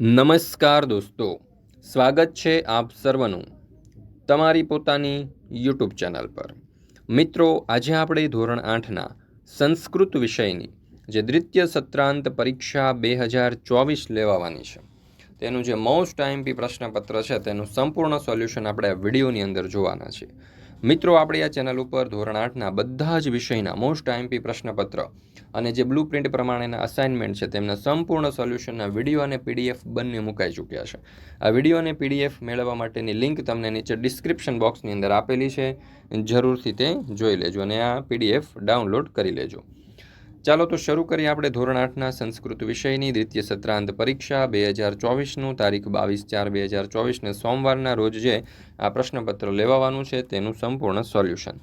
નમસ્કાર દોસ્તો, સ્વાગત છે આપ સર્વનું તમારી પોતાની યુટ્યુબ ચેનલ પર. મિત્રો, આજે આપણે ધોરણ આઠના સંસ્કૃત વિષયની જે દ્વિતીય સત્રાંત પરીક્ષા બે હજાર ચોવીસ લેવાવાની છે, તેનું જે મોસ્ટ આઈએમપી પ્રશ્નપત્ર છે, તેનું સંપૂર્ણ સોલ્યુશન આપણે વિડીયોની અંદર જોવાના છે. મિત્રો, આપણે આ ચેનલ ઉપર ધોરણ આઠના બધા જ વિષયના મોસ્ટ આઈએમપી પ્રશ્નપત્ર અને જે બ્લુ પ્રિન્ટ પ્રમાણેના અસાઇનમેન્ટ છે, તેમના સંપૂર્ણ સોલ્યુશનના વીડિયો અને પીડીએફ બંને મુકાઈ ચૂક્યા છે. આ વીડિયો અને પીડીએફ મેળવવા માટેની લિંક તમને નીચે ડિસ્ક્રિપ્શન બોક્સની અંદર આપેલી છે. જરૂરથી તે જોઈ લેજો અને આ પીડીએફ ડાઉનલોડ કરી લેજો. ચાલો તો શરૂ કરીએ આપણે ધોરણ આઠના સંસ્કૃત વિષયની દ્વિતીય સત્રાંત પરીક્ષા. બે હજાર ચોવીસનું તારીખ બાવીસ ચાર બે હજાર ચોવીસને સોમવારના રોજ જે આ પ્રશ્નપત્ર લેવાવાનું છે તેનું સંપૂર્ણ સોલ્યુશન.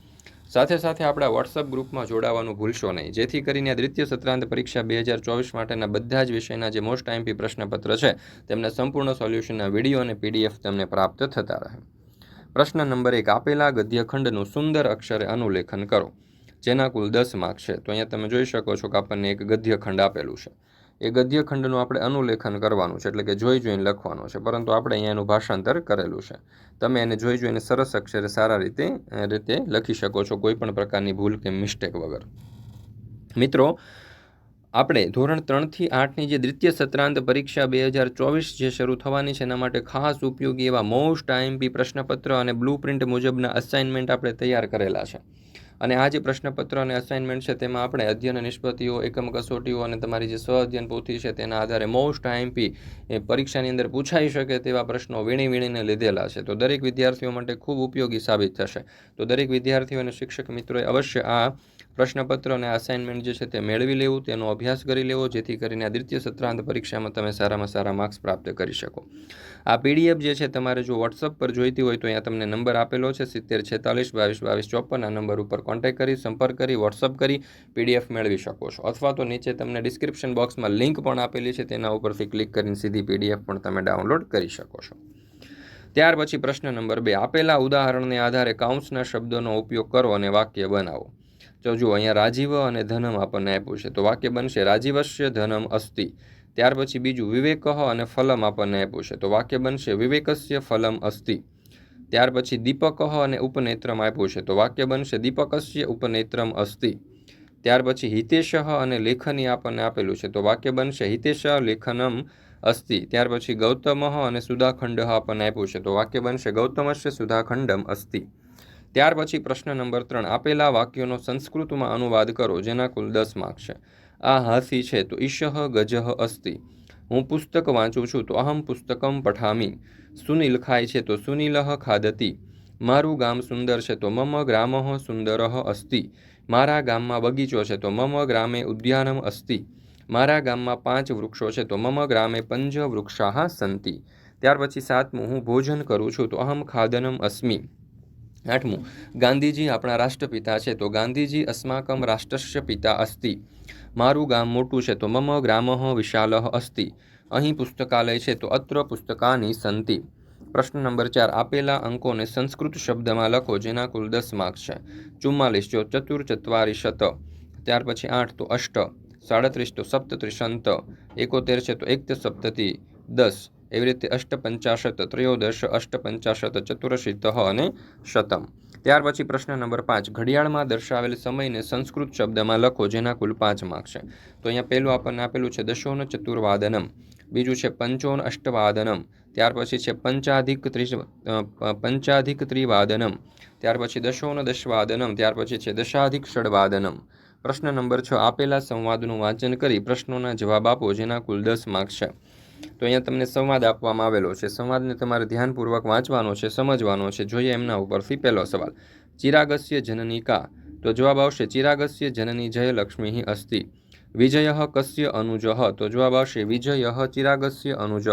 સાથે સાથે આપણા વોટ્સઅપ ગ્રુપમાં જોડાવાનું ભૂલશો નહીં. જેથી કરીને આ દ્વિતીય સત્રાંત પરીક્ષા બે હજાર ચોવીસ માટેના બધા જ વિષયના જે મોસ્ટ આઈમપી પ્રશ્નપત્ર છે, તેમના સંપૂર્ણ સોલ્યુશનના વીડિયો અને પીડીએફ તમને પ્રાપ્ત થતા રહે. પ્રશ્ન નંબર એક, આપેલા ગદ્યખંડનું સુંદર અક્ષરે અનુલેખન કરો. જેના કુલ દસ માર્ક છે. તો અહીંયા તમે જોઈ શકો છો કે આપણને એક ગદ્યખંડ આપેલું છે. એ ગદ્યખંડનું આપણે અનુલેખન કરવાનું છે. એટલે કે જોઈ જોઈને લખવાનું છે. પરંતુ આપણે અહીંયા એનું ભાષાંતર કરેલું છે. તમે એને જોઈ જોઈને સરસ અક્ષરે સારા રીતે રીતે લખી શકો છો કોઈ પણ પ્રકારની ભૂલ કે મિસ્ટેક વગર. મિત્રો, આપણે ધોરણ ત્રણથી આઠની જે દ્વિતીય સત્રાંત પરીક્ષા બે હજાર ચોવીસ જે શરૂ થવાની છે, એના માટે ખાસ ઉપયોગી એવા મોસ્ટ આઈએમપી પ્રશ્નપત્ર અને બ્લુ પ્રિન્ટ મુજબના અસાઇનમેન્ટ આપણે તૈયાર કરેલા છે. અને આ જે પ્રશ્નપત્ર અને અસાઇનમેન્ટ છે, તેમાં આપણે અધ્યયન નિષ્પત્તિઓ, એકમ કસોટીઓ અને તમારી જે સ્વ અધ્યયન પોથી છે, તેના આધારે મોસ્ટ આઈએમપી એ પરીક્ષાની અંદર પૂછાઈ શકે તેવા પ્રશ્નો વીણી વીણીને લીધેલા છે. તો દરેક વિદ્યાર્થીઓ માટે ખૂબ ઉપયોગી સાબિત થશે. તો દરેક વિદ્યાર્થીઓ અને શિક્ષક મિત્રોએ અવશ્ય આ પ્રશ્નપત્ર અને અસાઇનમેન્ટ જે છે તે મેળવી લેવું, તેનો અભ્યાસ કરી લેવો, જેથી કરીને આ દ્વિતીય સત્રાંત પરીક્ષામાં તમે સારામાં સારા માર્ક્સ પ્રાપ્ત કરી શકો. આ પીડીએફ જે છે તમારે જો વોટ્સઅપ પર જોઈતી હોય તો અહીંયા તમને નંબર આપેલો છે, સિત્તેર છેતાલીસ, બાવીસ બાવીસ, ચોપન, આ નંબર ઉપર કોન્ટેક્ટ કરી, સંપર્ક કરી વોટ્સઅપ કરી પીડીએફ મેળવી શકો છો. અથવા તો નીચે તમને ડિસ્ક્રિપ્શન બોક્સમાં લિંક પણ આપેલી છે, તેના ઉપરથી ક્લિક કરીને સીધી પીડીએફ પણ તમે ડાઉનલોડ કરી શકો છો. ત્યાર પછી પ્રશ્ન નંબર બે. આપેલા ઉદાહરણને આધારે કાઉન્સના શબ્દોનો ઉપયોગ કરો અને વાક્ય બનાવો. તો જુઓ અહીંયા રાજીવ અને ધનમ આપણને આપ્યું છે, તો વાક્ય બનશે, રાજીવસ્ય ધનમ અસ્તિ. ત્યાર પછી બીજું વિવેક અને ફલમ આપણને આપ્યું છે, તો વાક્ય બનશે, વિવેકસ્ય ફલમ અસ્તિ. ત્યાર પછી દીપક અને ઉપનેત્રમ આપ્યું છે, તો વાક્ય બનશે, દીપકસ્ય ઉપનેત્રમ અસ્તિ. ત્યાર પછી હિતેશ અને લેખની આપણને આપેલું છે, તો વાક્ય બનશે, હિતેશ લેખનમ અસ્તિ. ત્યાર પછી ગૌતમ અને સુધાખંડ આપણને આપ્યું છે, તો વાક્ય બનશે, ગૌતમસ્ય સુધાખંડમ અસ્તિ. ત્યાર પછી પ્રશ્ન નંબર ત્રણ, આપેલા વાક્યોનો સંસ્કૃતમાં અનુવાદ કરો, જેના કુલ દસ માર્ક છે. આ હાસી છે તો ઈશઃ ગજહ અસ્તિ. હું પુસ્તક વાંચું છું તો અહમ પુસ્તકમ પઠામી. સુનિલ ખાય છે તો સુનિલહ ખાદતી. મારું ગામ સુંદર છે તો મમ ગ્રામઃ સુંદરઃ અસ્તિ. મારા ગામમાં બગીચો છે તો મમ ગ્રામે ઉદ્યાનમ અસ્તિ. મારા ગામમાં પાંચ વૃક્ષો છે તો મમ ગ્રામે પંચ વૃક્ષાહ સંતિ. ત્યાર પછી સાતમું, હું ભોજન કરું છું તો અહમ ખાદનમ અસ્મિ. આઠમું, ગાંધીજી આપણા રાષ્ટ્રપિતા છે, તો ગાંધીજી અસ્માકમ રાષ્ટ્રસ્ય પિતા અસ્તિ. મારું ગામ મોટું છે, તો મમ ગ્રામઃ વિશાલઃ અસ્તિ. અહીં પુસ્તકાલય છે, તો અત્ર પુસ્તકાની સંતિ. પ્રશ્ન નંબર ચાર, આપેલા અંકોને સંસ્કૃત શબ્દમાં લખો, જેના કુલ દસ માર્ક છે. ચુમ્માલીસ, જો ચતુર ચત્વારી શત ત્યાર પછી આઠ, તો અષ્ટ. સાડત્રીસ, તો સપ્તત્રીસંત એકોતેર છે, તો એક સપ્તતિ દસ. એવી રીતે અષ્ટપંચાશત ત્રયોદશ, અષ્ટપંચાશત ચતુરશીત અને શતમ. ત્યાર પછી પ્રશ્ન નંબર પાંચ. ઘડિયાળમાં દર્શાવેલ સમયને સંસ્કૃત શબ્દમાં લખો, જેના કુલ પાંચ માર્ક છે. તો અહીંયા પહેલું આપણને આપેલું છે દશોન ચતુર્વાદનમ. બીજું છે પંચોન અષ્ટવાદનમ. ત્યાર પછી છે પંચાધિક ત્રિ પંચાધિક ત્રિવાદનમ. ત્યાર પછી દશોન દશવાદનમ. ત્યાર પછી છે દશાધિક ષડવાદનમ. પ્રશ્ન નંબર છ. આપેલા સંવાદનું વાંચન કરી પ્રશ્નોના જવાબ આપો, જેના કુલ દસ માર્ક છે. તો અહીંયા તમને સંવાદ આપવામાં આવેલો છે. સંવાદને તમારે ધ્યાનપૂર્વક વાંચવાનો છે, સમજવાનો છે. જોઈએ એમના ઉપરથી પહેલો સવાલ. ચિરાગસ્ય જનની કા? તો જવાબ આવશે, ચિરાગસ્ય જનની જય લક્ષ્મી અસ્તિ. વિજય કસ્ય અનુજ? તો જવાબ આવશે, વિજય ચિરાગસ્ય અનુજ.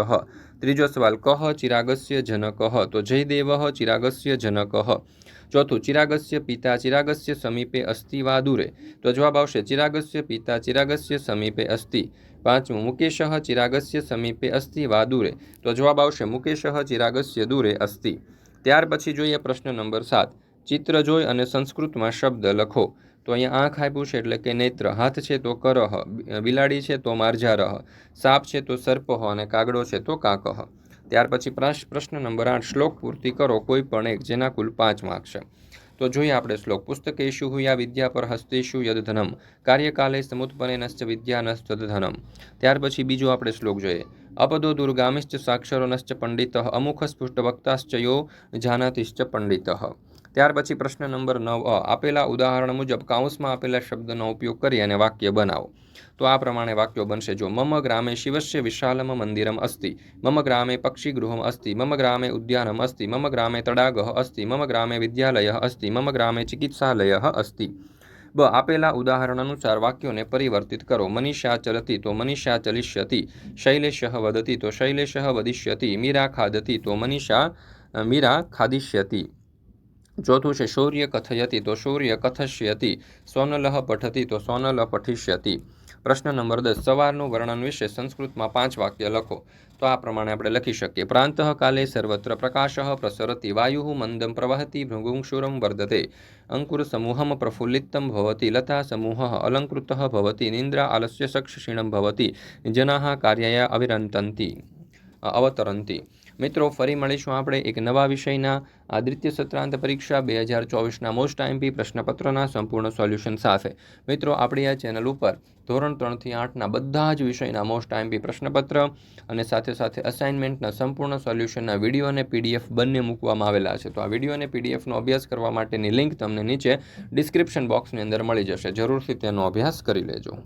ત્રીજો સવાલ કહ ચિરાગસ્ય જનક? તો જયદેવ ચિરાગસ્ય જનક. ચોથું, ચિરાગસ્ય પિતા ચિરાગસ્ય સમીપે અસ્તિ વા દૂરે તો જવાબ આવશે, ચિરાગસ્ય પિતા ચિરાગસ્ય સમીપે અસ્તિ. પાંચમું, મુકેશ ચિરાગસ્ય સમીપે અસ્થિ વા દૂરે? તો જવાબ આવશે, મુકેશ ચિરાગસ્ય દૂરે અસ્થિ ત્યાર પછી જોઈએ પ્રશ્ન નંબર સાત. ચિત્ર જોઈ અને સંસ્કૃતમાં શબ્દ લખો. તો અહીંયા આંખ આપ્યું છે એટલે કે નેત્ર. હાથ છે તો કરહ. બિલાડી છે તો માર્જારહ. સાપ છે તો સર્પહ અને કાગડો છે તો કાકહ. ત્યાર પછી પ્રશ- પ્રશ્ન નંબર આઠ. શ્લોક પૂર્તિ કરો કોઈ પણ એક જેના કુલ પાંચ માર્ક છે. તો જોઈએ આપણે શ્લોક. પુસ્તકેશુ હુયા વિદ્યા પર હસ્તેશુ યદધનમ. કાર્યકાલે સમુત્પન્નશ્ચ વિદ્યાનશ્ચ ધનમ ત્યાર પછી બીજો આપણે શ્લોક જોઈએ. અપદો દુર્ગામિશ્ચ સાક્ષરોનશ્ચ પંડિત અમુખ સ્પુષ્ટ વક્તાશ્ચ યો જાનાતિશ્ચ પંડિત. ત્યાર પછી પ્રશ્ન નંબર નવ, અ, આપેલા ઉદાહરણ મુજબ કાઉન્સમાં આપેલા શબ્દનો ઉપયોગ કરી અને વાક્ય બનાવો. તો આ પ્રમાણે વાક્યો બનશે. જો મમ ગ્રામે શિવસ્ય વિશાલમ મંદિરમ અસ્તિ, મમ ગ્રામે પક્ષીગૃહમ અસ્તિ, મમ ગ્રામે ઉદ્યાનમ અસ્તિ, મમ ગ્રામે તડાગः અસ્તિ, મમ ગ્રામે વિદ્યાલય અસ્તિ, મમ ગ્રામે ચિકિત્સાલય અસ્તિ. બ, આપેલા ઉદાહરણ અનુસાર વાક્યોને પરિવર્તિત કરો. મનીષા ચલતી તો મનીષા ચલિષ્યતિ શૈલેશઃ વદતિ તો શૈલેશઃ વદિષ્યતિ, મીરા ખાદતી તો મનીષા મીરા ખાદિષ્યતિ. ચોથું છે શૌર્ય કથયતિ, તો શૌર્ય કથશ્યતિ સોનલહ પઠતી, તો સોનલહ પઠિષ્યતિ. પ્રશ્ન નંબર દસ, સવારનું વર્ણન વિશે સંસ્કૃતમાં પાંચ વાક્ય લખો. તો આ પ્રમાણે આપણે લખી શકીએ. પ્રાંત કાલે સર્વત્ર પ્રકાશ પ્રસરતિ, વાયુ મંદમ પ્રવહતિ, ભૃગુંશુરમ વર્ધતે. અંકુર સમૂહમ પ્રફુલ્લિતમ ભવતિ, લતા સમૂહ અલંકૃત ભવતિ, નિંદ્રા આલસ્ય સક્ષીણમ ભવતિ, જના કાર્યાય અવિરંતંતી અવતરંતી. મિત્રો, ફરી મળીશું આપણે એક નવા વિષયના આ દ્વિતીય સત્રાંત પરીક્ષા બે હજાર ચોવીસના મોસ્ટ આઈમ્પી પ્રશ્નપત્રના સંપૂર્ણ સોલ્યુશન સાથે. મિત્રો, આપણી આ ચેનલ ઉપર ધોરણ ત્રણથી આઠના બધા જ વિષયના મોસ્ટ આઈમ્પી પ્રશ્નપત્ર અને સાથે સાથે અસાઇનમેન્ટના સંપૂર્ણ સોલ્યુશનના વીડિયો અને પીડીએફ બંને મૂકવામાં આવેલા છે. તો આ વીડિયો અને પીડીએફનો અભ્યાસ કરવા માટેની લિંક તમને નીચે ડિસ્ક્રિપ્શન બોક્સની અંદર મળી જશે. જરૂરથી તેનો અભ્યાસ કરી લેજો.